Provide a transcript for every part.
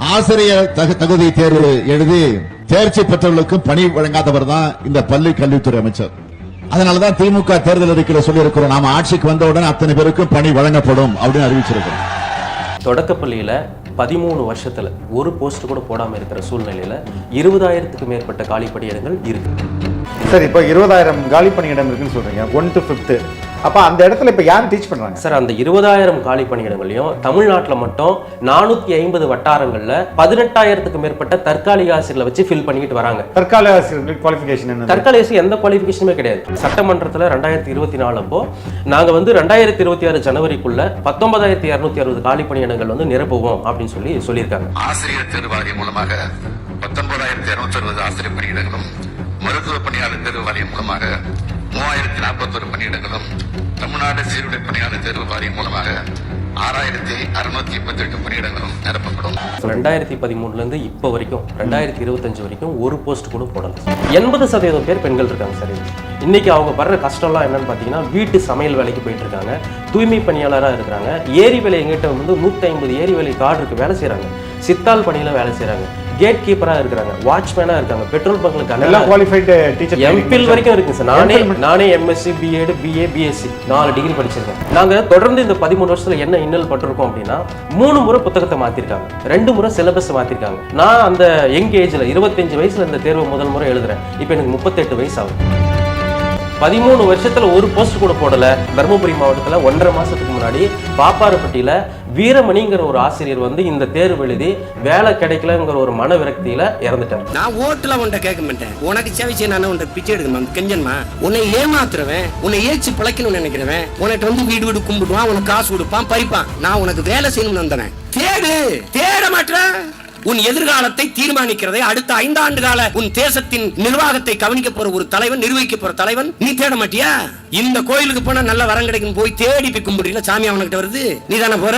ஆசிரியர் தகு- தகுதி தேர்வு எழுதி தேர்ச்சி பெற்றவர்களுக்கு பணி வழங்காதவர் தான் இந்த பள்ளி கல்வித்துறை அமைச்சர். அதனாலதான் திமுக தேர்தல் அறிக்கையில சொல்லி இருக்கிறோம் நாம ஆட்சிக்கு வந்தவுடன் அத்தனை பேருக்கும் பணி வழங்கப்படும் அப்படின்னு அறிவிச்சிருக்கோம் தொடக்கப்பள்ளியில் பதிமூணு வருஷத்துல ஒரு போஸ்ட் கூட போடாம இருக்கிற சூழ்நிலையில இருபதாயிரத்துக்கு மேற்பட்ட காலி பணியிடங்கள் இருக்கு. சரி இப்போ இருபதாயிரம் காலி பணியிடம் இருக்குன்னு சொல்றீங்க. ஒன் டு ஃபிஃப்த்து அப்போ அந்த இடத்துல இப்போ யார் டீச் பண்றாங்க? சார் அந்த இருபதாயிரம் காலி பணியிடங்களையும் தமிழ்நாட்டுல மட்டும் நானூத்தி ஐம்பது வட்டாரங்கள்ல பதினெட்டாயிரத்துக்கு மேற்பட்ட தற்காலிக ஆசிரியர்களை வச்சு ஃபில் பண்ணிட்டு வராங்க. தற்கால ஆசிரியர்கள் குவாலிஃபிகேஷன் என்ன தற்காலிக ஆசிரியர் எந்த குவாலிஃபிகேஷனுமே கிடையாது. சட்டமன்றத்துல ரெண்டாயிரத்தி இருபத்தி நாலு அப்போ நாங்க வந்து ரெண்டாயிரத்தி இருபத்தி ஆறு ஜனவரிக்குள்ள பத்தொன்பதாயிரத்தி இரநூத்தி அறுபது காலி பணியிடங்கள் வந்து நிரப்புவோம் அப்படின்னு சொல்லி சொல்லியிருக்காங்க. ஆசிரியர் தேர்வு வாரியம் மூலமாக பத்தொன்பதாயிரத்தி இருநூத்தி அறுபது ஆசிரியர் பணியிடங்களும் மருத்துவ பணியாளர் தேர்வு வாரியம் மூலமாக மூவாயிரத்தி நாற்பத்தொரு பணியிடங்களும் தமிழ்நாடு சீருடை பணியாளர் தேர்வு வாரியம் மூலமாக ஆறாயிரத்தி அறுநூத்தி முப்பத்தி எட்டு பணியிடங்களும் நிரப்பப்படும். ரெண்டாயிரத்தி பதிமூணுல இருந்து இப்போ வரைக்கும் ரெண்டாயிரத்தி இருபத்தஞ்சு வரைக்கும் ஒரு போஸ்ட் கூட போடல. எண்பது சதவீதம் பேர் பெண்கள் இருக்காங்க சார் இன்னைக்கு அவங்க படுற கஷ்டம்லாம் என்னன்னு பார்த்தீங்கன்னா வீட்டு சமையல் வேலைக்கு போயிட்டு இருக்காங்க தூய்மை பணியாளராக இருக்கிறாங்க ஏரி வேலை எங்கிட்ட வந்து நூற்றி ஐம்பது ஏரி வேலை கார்டு இருக்கு வேலை செய்கிறாங்க சித்தாள் பணியில வேலை செய்றாங்க. கேட் கீப்பராக இருக்காங்க. வாட்ச்மேனாக இருக்காங்க பெட்ரோல் பங்க்களுக்கு எல்லாம் குவாலிஃபைடு டீச்சர் எம்பில் வரைக்கும் இருக்குங்க சார். நானே நானே எம்எஸ்சி பிஎட் பிஏ பிஎஸ்சி நாலு டிகிரி படிச்சிருக்கேன். நாங்க தொடர்ந்து இந்த பதிமூணு வருஷத்துல என்ன இன்னல் பட்டிருக்கோம் அப்படின்னா மூணு முறை புத்தகத்தை மாத்திருக்காங்க. ரெண்டு முறை சிலபஸ் மாத்திருக்காங்க. நான் அந்த யங் ஏஜ்ல இருபத்தஞ்சு வயசுல இந்த தேர்வை முதல் முறை எழுதுறேன். இப்போ எனக்கு முப்பத்தெட்டு வயசு ஆகுது. பதிமூணு வருஷத்துல ஒரு போஸ்ட் கூட போடல. தருமபுரி மாவட்டத்துல ஒன்றரை மாசத்துக்கு முன்னாடி பாப்பாரப்பட்டியில வீரமணிங்கிற ஒரு ஆசிரியர் வந்து இந்த தேர்வு எழுதி வேலை கிடைக்கலங்கிற ஒரு மன விரக்தியில இறந்துட்டார். நான் ஓட்டுல உன்ட்ட கேட்க மாட்டேன். உனக்கு சேவிச்சு நான் உன்ட்ட பிச்சை எடுக்கணும். கெஞ்சன்மா. உன்னை ஏமாத்துறவன் உன்னை ஏச்சு பிழைக்கணும்னு நினைக்கிறவன் உனக்கு வந்து வீடு வீடு கும்பிடுவான் உனக்கு காசு கொடுப்பான் பறிப்பான். நான் உனக்கு வேலை செய்யணும்னு வந்தேன் தேடு! தேட மாட்டேன் உன் எதிர்காலத்தை தீர்மானிக்கிறதை அடுத்த ஐந்தாண்டு கால உன் தேசத்தின் நிர்வாகத்தை கவனிக்க போற ஒரு தலைவன் நிர்வகிக்க போற தலைவன் நீ தேட மாட்டியா? இந்த கோயிலுக்கு போனா நல்ல வரம் கிடைக்கும் போய் தேடி பிக்கும் முடியல சாமி அவனுக்கிட்ட வருது. நீ தானே போற?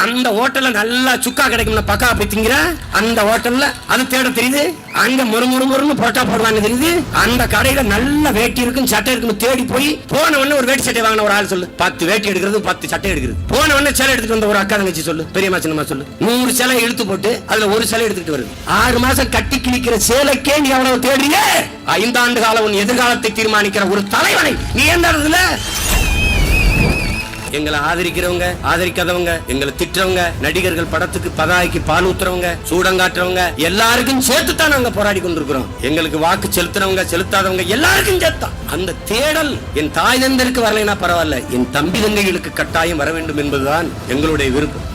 அந்த ஹோட்டல்ல நல்லா சுக்கா கிடைக்கும்னு பக்கா அப்படி திங்கிற அந்த ஹோட்டல்ல அது தேட தெரியுது. அங்க முறு முறு முறுன்னு புரோட்டா போடுவாங்க தெரியுது. அந்த கடையில நல்ல வேட்டி இருக்கும் சட்டை இருக்குன்னு தேடி போய் போன உடனே ஒரு வேட்டி சட்டை வாங்கின ஒரு ஆள் சொல்லு. பத்து வேட்டி எடுக்கிறது பத்து சட்டை எடுக்கிறது. போன உடனே சிலை எடுத்துட்டு வந்த ஒரு அக்கா தங்கச்சி சொல்லு. பெரியம்மா சின்னம்மா சொல்லு. நூறு சிலை இழுத்து போட்டு அதுல ஒரு சிலை எடுத்துட்டு வருது. ஆறு மாசம் கட்டி கிழிக்கிற சேலைக்கே நீ அவ்வளவு தேடுறீங்க ஐந்தாண்டு காலம் உன் எதிர்காலத்தை தீர்மானிக்கிற ஒரு தலைவனை நீ எந்த இடத்துல எங்களை ஆதரிக்கிறவங்க ஆதரிக்காதவங்க எங்களை திட்டுறவங்க நடிகர்கள் படத்துக்கு பதாய்க்கு பால் ஊத்துறவங்க சூடங்காட்டுறவங்க எல்லாருக்கும் சேர்த்து தான் நாங்க போராடி கொண்டிருக்கிறோம். எங்களுக்கு வாக்கு செலுத்துறவங்க செலுத்தாதவங்க எல்லாருக்கும் சேர்த்தான். அந்த தேடல் என் தாய் தந்தருக்கு வரலைன்னா பரவாயில்ல என் தம்பி தங்கைகளுக்கு கட்டாயம் வர வேண்டும் என்பதுதான் எங்களுடைய விருப்பம்.